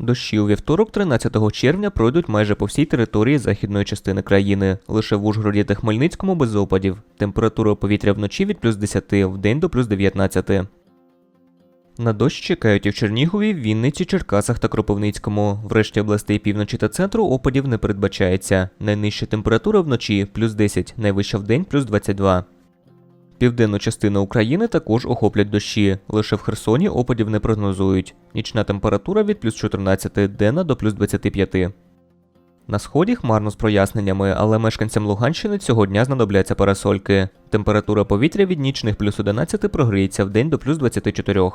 Дощі у вівторок, 13 червня, пройдуть майже по всій території західної частини країни. Лише в Ужгороді та Хмельницькому без опадів. Температура повітря вночі від плюс 10, в день до плюс 19. На дощ чекають і в Чернігові, Вінниці, Черкасах та Кропивницькому. Врешті областей півночі та центру опадів не передбачається. Найнижча температура вночі плюс 10, найвища в день плюс 22. Південну частину України також охоплять дощі. Лише в Херсоні опадів не прогнозують. Нічна температура від плюс 14, денна до плюс 25. На сході хмарно з проясненнями, але мешканцям Луганщини цього дня знадобляться парасольки. Температура повітря від нічних плюс 11 прогріється в день до плюс 24.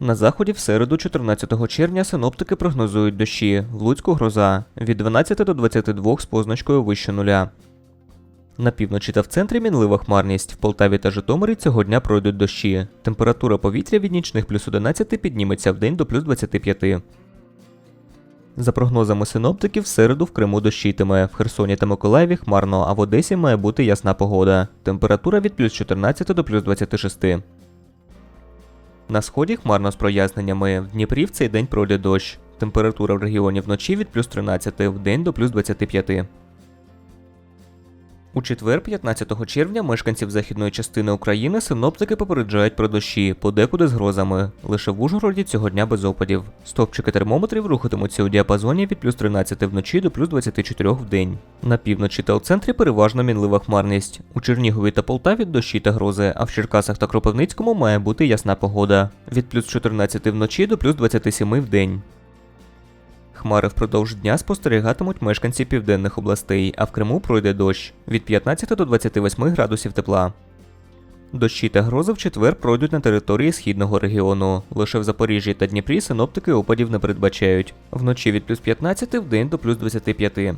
На заході в середу, 14 червня, синоптики прогнозують дощі. В Луцьку гроза від 12 до 22 з позначкою вище нуля. На півночі та в центрі мінлива хмарність. В Полтаві та Житомирі цього дня пройдуть дощі. Температура повітря від нічних плюс 11 підніметься в день до плюс 25. За прогнозами синоптиків, в середу в Криму дощитиме. В Херсоні та Миколаєві хмарно, а в Одесі має бути ясна погода. Температура від плюс 14 до плюс 26. На сході хмарно з проясненнями. В Дніпрі в цей день пройде дощ. Температура в регіоні вночі від плюс 13, в день до плюс 25. У четвер, 15 червня, мешканців західної частини України синоптики попереджають про дощі, подекуди з грозами. Лише в Ужгороді цього дня без опадів. Стопчики термометрів рухатимуться у діапазоні від плюс 13 вночі до плюс 24 в день. На півночі та у центрі переважно мінлива хмарність. У Чернігові та Полтаві дощі та грози, а в Черкасах та Кропивницькому має бути ясна погода. Від плюс 14 вночі до плюс 27 в день. Хмари впродовж дня спостерігатимуть мешканці південних областей, а в Криму пройде дощ від 15 до 28 градусів тепла. Дощі та грози в четвер пройдуть на території східного регіону. Лише в Запоріжжі та Дніпрі синоптики опадів не передбачають. Вночі від плюс 15 в день до плюс 25.